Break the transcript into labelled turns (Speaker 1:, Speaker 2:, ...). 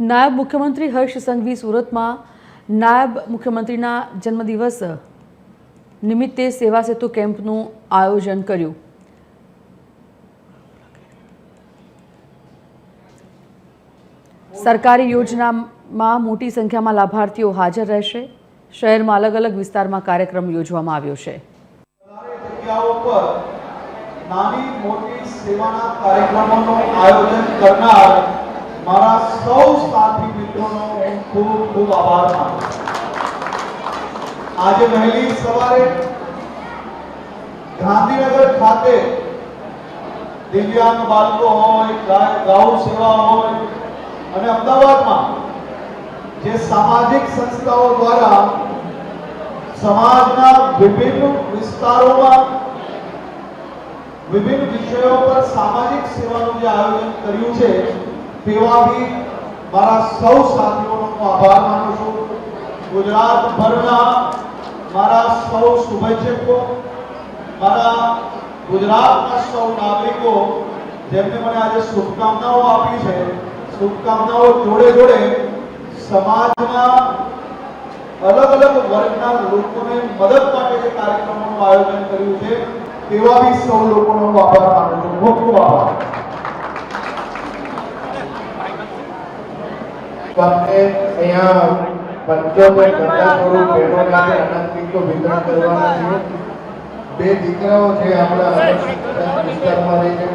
Speaker 1: નાયબ મુખ્યમંત્રી હર્ષ સંઘવી સુરતમાં નાયબ મુખ્યમંત્રીના જન્મદિવસ નિમિત્તે સેવા સેતુ કેમ્પનું આયોજન કર્યું. સરકારી યોજનામાં મોટી સંખ્યામાં લાભાર્થીઓ હાજર રહેશે. શહેરમાં અલગ અલગ વિસ્તારમાં કાર્યક્રમ યોજવામાં આવ્યો છે.
Speaker 2: નાની મોટી સેવાના કાર્યક્રમોનું આયોજન કરનાર મારા સૌ સાથી મિત્રોનો હું ખૂબ ખૂબ આભાર માનું આજે વહેલી સવારે ગાંધીનગર ખાતે દિવ્યાંગ બાળકો હોય ગાઉ સેવા હોય અને અમદાવાદમાં જે સામાજિક સંસ્થાઓ દ્વારા સમાજના વિભિન્ન વિસ્તારોમાં વિભિન્ન વિષયો પર સામાજિક સેવાનું જે આયોજન કર્યું છે તેવા બી મારા સૌ સાથીઓનો હું આભાર માનું છું. ગુજરાતભરના મારા સૌ શુભેચ્છકો, મારા ગુજરાતના સૌ નાગરિકો, જેમને મને આજે શુભકામનાઓ આપી છે, શુભકામનાઓ જોડે જોડે સમાજના અલગ અલગ વર્ગના લોકોને મદદ માટે જે કાર્યક્રમોનું આયોજન કર્યું છે, તેવા બી સૌ લોકોનો આભાર
Speaker 3: તમને અહીંયા પંચોતેર ઘટના સ્વરૂપ બહેનો માટે અનાજનું વિતરણ કરવાના છે બે દીકરાઓ છે આપણા વિસ્તારમાં રહી છે.